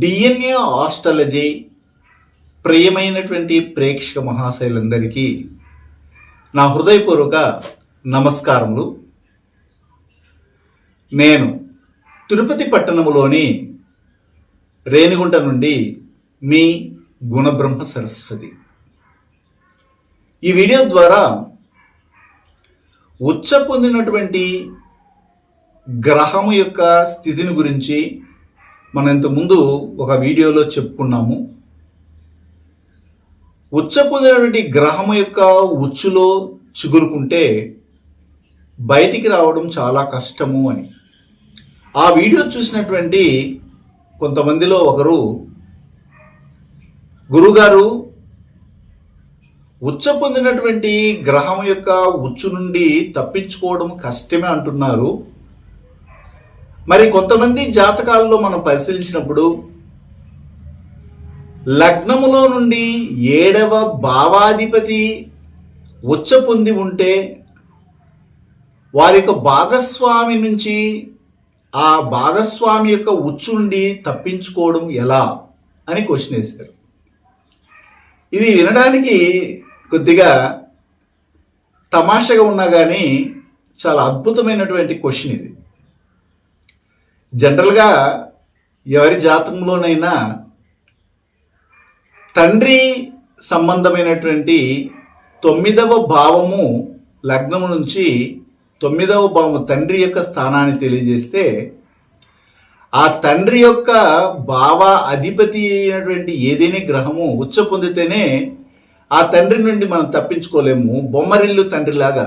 DNA astrology ప్రియమైనటువంటి ప్రేక్షక మహాశైలందరికీ నా హృదయపూర్వక నమస్కారములు. నేను తిరుపతి పట్టణములోని రేణిగుంట నుండి మీ గుణబ్రహ్మ సరస్వతి. ఈ వీడియో ద్వారా ఉచ్చ పొందినటువంటి గ్రహము యొక్క స్థితిని గురించి మనం ఇంతకుముందు ఒక వీడియోలో చెప్పుకున్నాము. ఉచ్చ పొందినటువంటి గ్రహం యొక్క ఉచ్చులో చిగురుకుంటే బయటికి రావడం చాలా కష్టము అని. ఆ వీడియో చూసినటువంటి కొంతమందిలో ఒకరు గురుగారు ఉచ్చ పొందినటువంటి గ్రహం యొక్క ఉచ్చు నుండి తప్పించుకోవడం కష్టమే అంటున్నారు. మరి కొంతమంది జాతకాల్లో మనం పరిశీలించినప్పుడు లగ్నములో నుండి ఏడవ భావాధిపతి ఉచ్చ పొంది ఉంటే వారి యొక్క భాగస్వామి నుంచి ఆ భాగస్వామి యొక్క ఉచ్చుండి తప్పించుకోవడం ఎలా అని క్వశ్చన్ వేశారు. ఇది వినడానికి కొద్దిగా తమాషగా ఉన్నా కానీ చాలా అద్భుతమైనటువంటి క్వశ్చన్ ఇది. జనరల్గా ఎవరి జాతకంలోనైనా తండ్రి సంబంధమైనటువంటి తొమ్మిదవ భావము లగ్నము నుంచి తొమ్మిదవ భావము తండ్రి యొక్క స్థానాన్ని తెలియజేస్తే ఆ తండ్రి యొక్క భావ అధిపతి అయినటువంటి ఏదైనా గ్రహము ఉచ్చ పొందితేనే ఆ తండ్రి నుండి మనం తప్పించుకోలేము. బొమ్మరిల్లు తండ్రిలాగా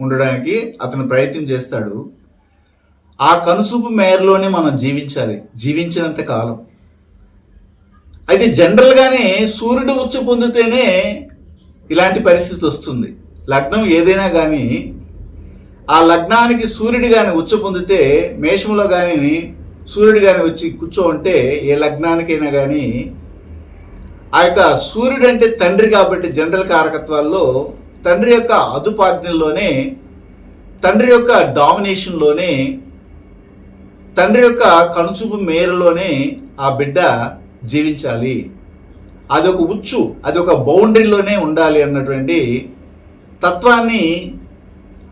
ఉండడానికి అతను ప్రయత్నం చేస్తాడు. ఆ కనుసూపు మేరలోనే మనం జీవించాలి జీవించినంత కాలం. అయితే జనరల్గానే సూర్యుడు ఉచ్చ పొందితేనే ఇలాంటి పరిస్థితి వస్తుంది. లగ్నం ఏదైనా కానీ ఆ లగ్నానికి సూర్యుడు కానీ ఉచ్చు పొందితే మేషంలో కానీ సూర్యుడు కానీ వచ్చి కూర్చో ఉంటే ఏ లగ్నానికైనా కానీ ఆ యొక్క సూర్యుడు అంటే తండ్రి కాబట్టి జనరల్ కారకత్వాల్లో తండ్రి యొక్క అదుపాజ్ఞల్లోనే తండ్రి యొక్క డామినేషన్లోనే తండ్రి యొక్క కనుచూపు మేరలోనే ఆ బిడ్డ జీవించాలి. అది ఒక ఉచ్చు అది ఒక బౌండరీలోనే ఉండాలి అన్నటువంటి తత్వాన్ని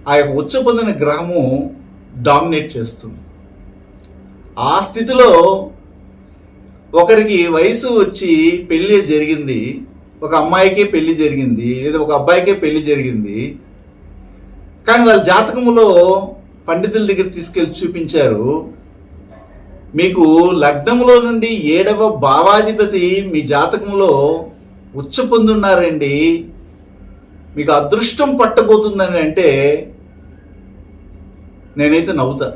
ఆ యొక్క ఉచ్చు పొందిన గ్రహము డామినేట్ చేస్తుంది. ఆ స్థితిలో ఒకరికి వయసు వచ్చి పెళ్ళి జరిగింది ఒక అమ్మాయికే పెళ్ళి జరిగింది లేదా ఒక అబ్బాయికే పెళ్ళి జరిగింది కానీ వాళ్ళ జాతకములో పండితుల దగ్గర తీసుకెళ్ళి చూపించారు మీకు లగ్నంలో నుండి ఏడవ భావాధిపతి మీ జాతకంలో ఉచ్చ పొందున్నారండి. మీకు అదృష్టం పట్టబోతుందని అంటే నేనైతే నవ్వుతా.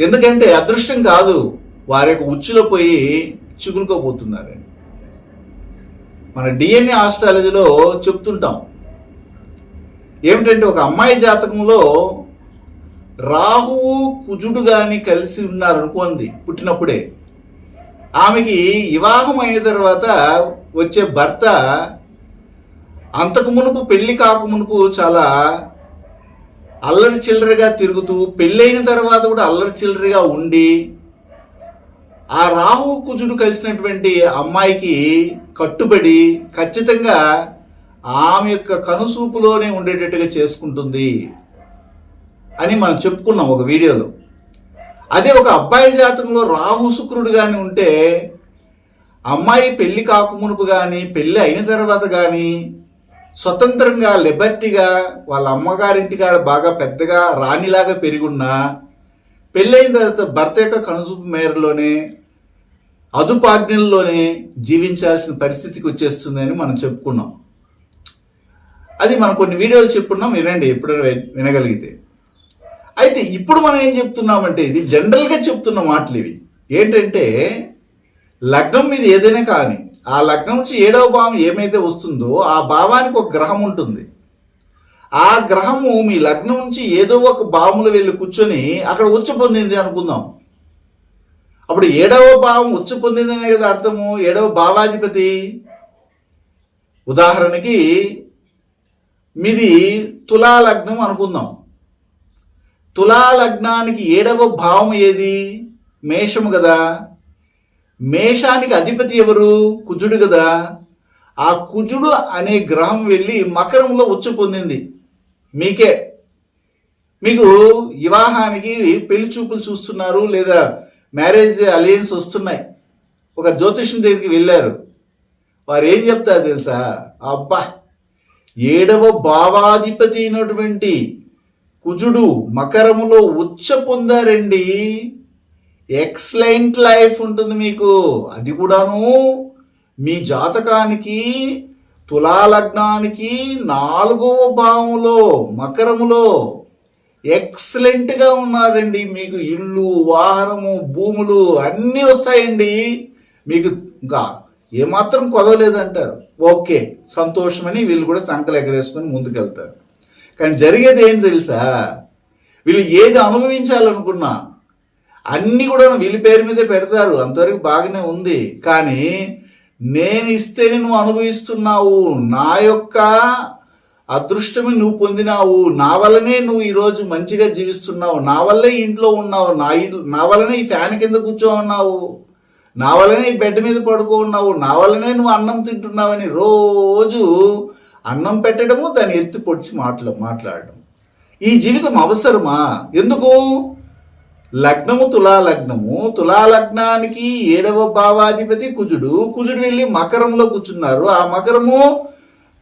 ఎందుకంటే అదృష్టం కాదు వారి యొక్క ఉచ్చులో పోయి చిగురుకోబోతున్నారండి. మన డిఎన్ఏ ఆస్ట్రాలజీలో చెప్తుంటాం. ఏమిటంటే ఒక అమ్మాయి జాతకంలో రాహువు కుజుడు కానీ కలిసి ఉన్నారనుకోండి పుట్టినప్పుడే. ఆమెకి వివాహం అయిన తర్వాత వచ్చే భర్త అంతకు మునుపు పెళ్ళి కాక మునుపు చాలా అల్లరి చిల్లరగా తిరుగుతూ పెళ్ళైన తర్వాత కూడా అల్లరి చిల్లరగా ఉండి ఆ రాహు కుజుడు కలిసినటువంటి అమ్మాయికి కట్టుబడి ఖచ్చితంగా ఆమె యొక్క కనుసూపులోనే ఉండేటట్టుగా చేసుకుంటుంది. అని మనం చెప్పుకున్నాం ఒక వీడియోలో. అదే ఒక అబ్బాయి జాతకంలో రాహు శుక్రుడు కానీ ఉంటే అమ్మాయి పెళ్ళి కాకమునుపు కానీ పెళ్ళి అయిన తర్వాత కానీ స్వతంత్రంగా లిబర్టీగా వాళ్ళ అమ్మగారింటికాడ బాగా పెద్దగా రాణిలాగా పెరుగున్నా పెళ్ళైన తర్వాత భర్త యొక్క కనుసూపు మేరలోనే అదుపాజ్ఞల్లోనే జీవించాల్సిన పరిస్థితికి వచ్చేస్తుందని మనం చెప్పుకున్నాం. అది మనం కొన్ని వీడియోలు చెప్పుకున్నాం వినండి ఎప్పుడైనా వినగలిగితే. అయితే ఇప్పుడు మనం ఏం చెప్తున్నామంటే ఇది జనరల్గా చెప్తున్న మాటలు ఇవి. ఏంటంటే లగ్నం మీద ఏదైనా కానీ ఆ లగ్నం నుంచి ఏడవ భావం ఏమైతే వస్తుందో ఆ భావానికి ఒక గ్రహం ఉంటుంది. ఆ గ్రహము మీ లగ్నం నుంచి ఏదో ఒక భావములు వెళ్ళి కూర్చొని అక్కడ ఉచ్చ పొందింది అనుకుందాం. అప్పుడు ఏడవ భావం ఉచ్చ పొందిందనే కదా అర్థము? ఏడవ భావాధిపతి. ఉదాహరణకి మీది తులా లగ్నం అనుకుందాం. తులా లగ్నానికి ఏడవ భావం ఏది? మేషము కదా మేషానికి అధిపతి ఎవరు? కుజుడు కదా ఆ కుజుడు అనే గ్రహం వెళ్ళి మకరంలో ఉచ్చు పొందింది. మీకే. మీకు వివాహానికి పెళ్ళి చూపులు చూస్తున్నారు లేదా మ్యారేజ్ అలయన్స్ వస్తున్నాయి. ఒక జ్యోతిష్యం దగ్గరికి వెళ్ళారు. వారు ఏం చెప్తారు తెలుసా? అబ్బా! ఏడవ భావాధిపతి అయినటువంటి కుజుడు మకరములో ఉచ్చ పొందారండి. ఎక్సలెంట్ లైఫ్ ఉంటుంది మీకు. అది కూడాను మీ జాతకానికి తులాలగ్నానికి నాలుగవ భావంలో మకరములో ఎక్సలెంట్గా ఉన్నారండి. మీకు ఇల్లు వాహనము భూములు అన్నీ వస్తాయండి. మీకు ఇంకా ఏమాత్రం కొదవలేదంటారు. ఓకే సంతోషమని వీళ్ళు కూడా సంకలు ఎగరేసుకొని ముందుకెళ్తారు. కానీ జరిగేది ఏం తెలుసా? వీళ్ళు ఏది అనుభవించాలనుకున్నా అన్నీ కూడా వీళ్ళ పేరు మీదే పెడతారు. అంతవరకు బాగానే ఉంది. కానీ నేను ఇస్తేనే నువ్వు అనుభవిస్తున్నావు. నా యొక్క అదృష్టమే నువ్వు పొందినావు. నా వల్లనే నువ్వు ఈరోజు మంచిగా జీవిస్తున్నావు. నా వల్లే ఇంట్లో ఉన్నావు. నా ఇల్లు నా వల్లనే ఈ ఫ్యాన్ కింద కూర్చో ఉన్నావు. నా వల్లనే ఈ బెడ్ మీద పడుకో ఉన్నావు. నా వల్లనే నువ్వు అన్నం తింటున్నావని రోజు అన్నం పెట్టడము దాన్ని ఎత్తి పొడిచి మాట్లా మాట్లాడడం. ఈ జీవితం అవసరమా? ఎందుకు? లగ్నము తులాలగ్నము. తులాలగ్నానికి ఏడవ భావాధిపతి కుజుడు. కుజుడు వెళ్ళి మకరంలో కూర్చున్నారు. ఆ మకరము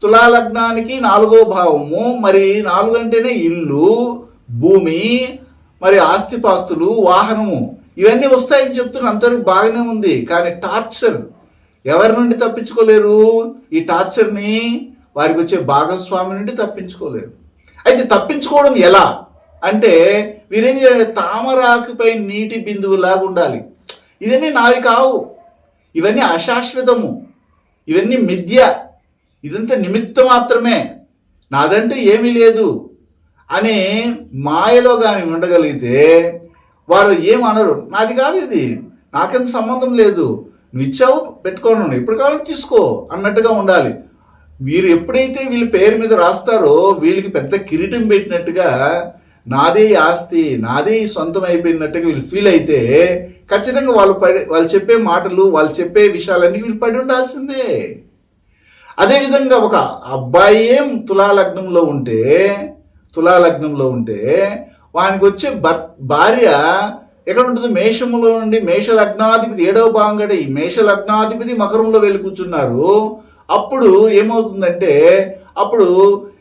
తులాలగ్నానికి నాలుగో భావము. మరి నాలుగు అంటేనే ఇల్లు భూమి మరి ఆస్తిపాస్తులు వాహనము. ఇవన్నీ వస్తాయని చెప్తున్న అంతవరకు బాగానే ఉంది. కానీ టార్చర్ ఎవరి నుండి తప్పించుకోలేరు? ఈ టార్చర్ని వారికి వచ్చే భాగస్వామి నుండి తప్పించుకోలేరు అయితే తప్పించుకోవడం ఎలా? అంటే వీరేం చేయాలి తామరాకుపై నీటి బిందువులాగా ఉండాలి. ఇవన్నీ నావి కావు. ఇవన్నీ అశాశ్వతము. ఇవన్నీ మిథ్య. ఇదంతా నిమిత్త మాత్రమే. నాదంటూ ఏమీ లేదు. అని మాయలో కానీ ఉండగలిగితే వారు ఏమనరు నాది కాదు ఇది. నాకెంత సంబంధం లేదు. నువ్వు ఇచ్చావు పెట్టుకోను. ఎప్పుడు కావాలో తీసుకో అన్నట్టుగా ఉండాలి. వీరు ఎప్పుడైతే వీళ్ళ పేరు మీద రాస్తారో వీళ్ళకి పెద్ద కిరీటం పెట్టినట్టుగా నాదే ఆస్తి నాదే సొంతం అయిపోయినట్టుగా వీళ్ళు ఫీల్ అయితే ఖచ్చితంగా వాళ్ళు పడి వాళ్ళు చెప్పే మాటలు వాళ్ళు చెప్పే విషయాలన్నీ వీళ్ళు పడి ఉండాల్సిందే. అదేవిధంగా ఒక అబ్బాయి ఏం లగ్నంలో ఉంటే తులాలగ్నంలో ఉంటే వానికి వచ్చే భర్ భార్య ఎక్కడ ఉంటుంది? మేషములో నుండి మేష లగ్నాధిపతి ఏడవ భాగం ఈ మేష లగ్నాధిపతి మకరంలో వెళ్ళి కూర్చున్నారు. అప్పుడు ఏమవుతుందంటే అప్పుడు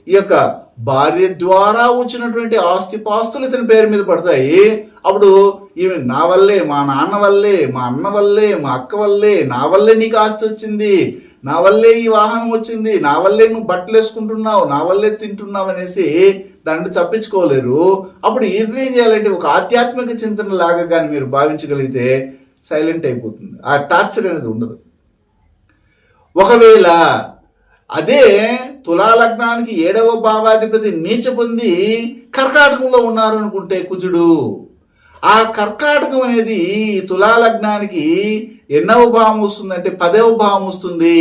ఈ యొక్క భార్య ద్వారా వచ్చినటువంటి ఆస్తి పాస్తులు ఇతని పేరు మీద పడతాయి. అప్పుడు ఈమె నా వల్లే మా నాన్న వల్లే మా అన్న వల్లే మా అక్క వల్లే నా వల్లే నీకు ఆస్తి వచ్చింది. నా వల్లే ఈ వాహనం వచ్చింది. నా వల్లే నువ్వు బట్టలు వేసుకుంటున్నావు. నా వల్లే తింటున్నావు అనేసి దాన్ని తప్పించుకోలేరు. అప్పుడు ఈజీ ఏం చేయాలంటే ఒక ఆధ్యాత్మిక చింతన లాగా కానీ మీరు భావించగలిగితే సైలెంట్ అయిపోతుంది. ఆ టార్చర్ అనేది ఉండదు. ఒకవేళ అదే తులాలగ్నానికి ఏడవ భావాధిపతి నీచ పొంది కర్కాటకంలో ఉన్నారు అనుకుంటే కుజుడు ఆ కర్కాటకం అనేది తులాలగ్నానికి ఎన్నవ భావం వస్తుందంటే పదవ భావం వస్తుంది.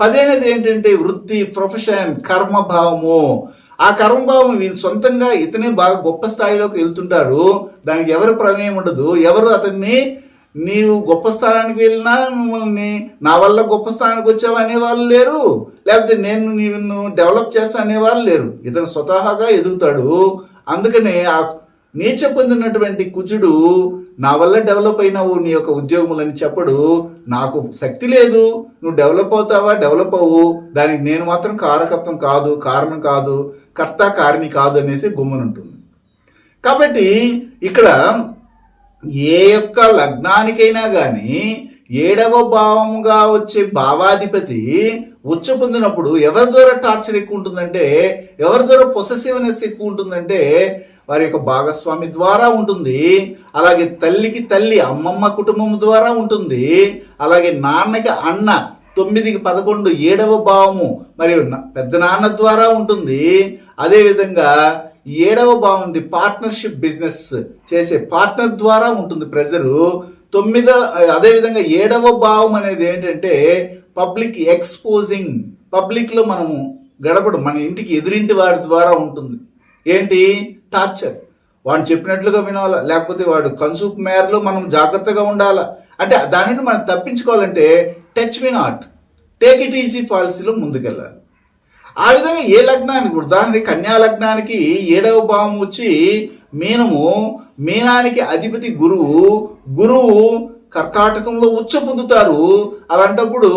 పది అనేది ఏంటంటే వృత్తి ప్రొఫెషన్ కర్మ భావము. ఆ కర్మభావం వీళ్ళు సొంతంగా ఇతనే బాగా గొప్ప స్థాయిలోకి వెళ్తుంటారు. దానికి ఎవరి ప్రమేయం ఉండదు. ఎవరు అతన్ని నీవు గొప్ప స్థానానికి వెళ్ళినా మిమ్మల్ని నా వల్ల గొప్ప స్థానానికి వచ్చావు అనేవాళ్ళు లేరు. లేకపోతే నేను నిన్ను డెవలప్ చేస్తా అనేవాళ్ళు లేరు. ఇతను స్వతహాగా ఎదుగుతాడు. అందుకనే ఆ నీచ పొందినటువంటి కుజుడు నా వల్ల డెవలప్ అయినావు నీ యొక్క ఉద్యోగములని చెప్పడు. నాకు శక్తి లేదు. నువ్వు డెవలప్ అవుతావా? డెవలప్ అవ్వు. దానికి నేను మాత్రం కారకత్వం కాదు కారణం కాదు కర్త కారణి కాదు అనేసి గుమ్మనుంటుంది కాబట్టి ఇక్కడ ఏ యొక్క లగ్నానికైనా కానీ ఏడవ భావముగా వచ్చే భావాధిపతి ఉచ్చ పొందినప్పుడు ఎవరి ద్వారా టార్చర్ ఎక్కువ ఉంటుందంటే ఎవరి ద్వారా పొసెసివ్నెస్ ఎక్కువ ఉంటుందంటే వారి యొక్క భాగస్వామి ద్వారా ఉంటుంది. అలాగే తల్లికి తల్లి అమ్మమ్మ కుటుంబం ద్వారా ఉంటుంది. అలాగే నాన్నకి అన్న తొమ్మిదికి పదకొండు ఏడవ భావము మరియు పెద్ద నాన్న ద్వారా ఉంటుంది. అదేవిధంగా ఏడవ భావం ఉంది పార్ట్నర్షిప్ బిజినెస్ చేసే పార్ట్నర్ ద్వారా ఉంటుంది ప్రెజరు తొమ్మిదో అదేవిధంగా ఏడవ భావం అనేది ఏంటంటే పబ్లిక్ ఎక్స్పోజింగ్ పబ్లిక్లో మనము గడపడం మన ఇంటికి ఎదురింటి వారి ద్వారా ఉంటుంది. ఏంటి? టార్చర్ వాడు చెప్పినట్లుగా వినాలా? లేకపోతే వాడు కన్సూప్ మేరలో మనం జాగ్రత్తగా ఉండాలా? అంటే దానిని మనం తప్పించుకోవాలంటే touch me not take it easy పాలసీలో ముందుకెళ్ళాలి. ఆ విధంగా ఏ లగ్నానికి ఉదాహరణకి కన్యా లగ్నానికి ఏడవ భావం వచ్చి మీనము మీనానికి అధిపతి గురువు గురువు కర్కాటకంలో ఉచ్చ పొందుతారు. అలాంటప్పుడు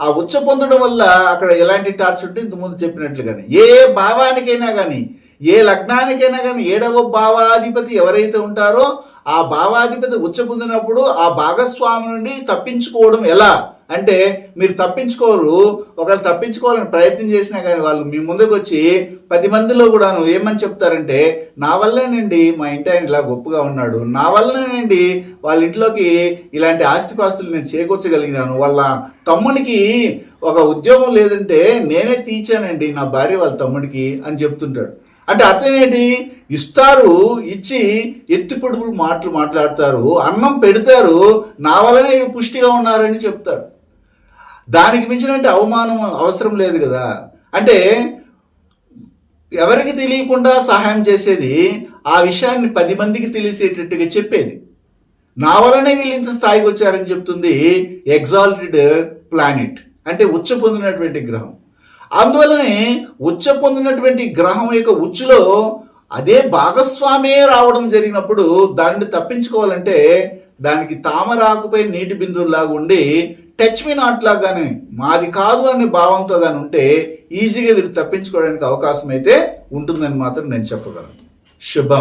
ఆ ఉచ్చ పొందడం వల్ల అక్కడ ఎలాంటి టార్చ్ ఉంటే ఇంతకుముందు చెప్పినట్లుగానే ఏ భావానికైనా కానీ ఏ లగ్నానికైనా కానీ ఏడవ భావాధిపతి ఎవరైతే ఉంటారో ఆ భావాధిపతి ఉచ్చ పొందినప్పుడు ఆ భాగస్వామి నుండి తప్పించుకోవడం ఎలా? అంటే మీరు తప్పించుకోరు. ఒకవేళ తప్పించుకోవాలని ప్రయత్నం చేసినా కానీ వాళ్ళు మీ ముందుకు వచ్చి పది మందిలో కూడాను ఏమని చెప్తారంటే నా వల్లనేనండి మా ఇంటి ఆయన ఇలా గొప్పగా ఉన్నాడు. నా వల్లనేనండి వాళ్ళ ఇంట్లోకి ఇలాంటి ఆస్తిపాస్తులు నేను చేకూర్చగలిగినాను. వాళ్ళ తమ్మునికి ఒక ఉద్యోగం లేదంటే నేనే తీర్చానండి నా భార్య వాళ్ళ తమ్ముడికి అని చెప్తుంటాడు. అంటే అర్థం ఏంటి ఇస్తారు ఇచ్చి ఎత్తి పొడుపులు మాటలు మాట్లాడతారు అన్నం పెడతారు నా వల్లనే పుష్టిగా ఉన్నారని చెప్తారు దానికి మించినట్టు అవమానం అవసరం లేదు కదా. అంటే ఎవరికి తెలియకుండా సహాయం చేసేది ఆ విషయాన్ని పది మందికి తెలిసేటట్టుగా చెప్పేది. నా వలనే వీళ్ళు ఇంత స్థాయికి వచ్చారని చెప్తుంది ఎగ్జాల్టెడ్ ప్లానెట్ అంటే ఉచ్చ పొందినటువంటి గ్రహం. అందువలనే ఉచ్చ పొందినటువంటి గ్రహం యొక్క ఉచ్చులో అదే భాగస్వామే రావడం జరిగినప్పుడు దాన్ని తప్పించుకోవాలంటే దానికి తామరాకుపై నీటి బిందువులాగా ఉండి టచ్ మీ నాట్ లాగానే మాది కాదు అనే భావంతో కానీ ఉంటే ఈజీగా వీళ్ళు తప్పించుకోవడానికి అవకాశం అయితే ఉంటుందని మాత్రం నేను చెప్పగలను. శుభం.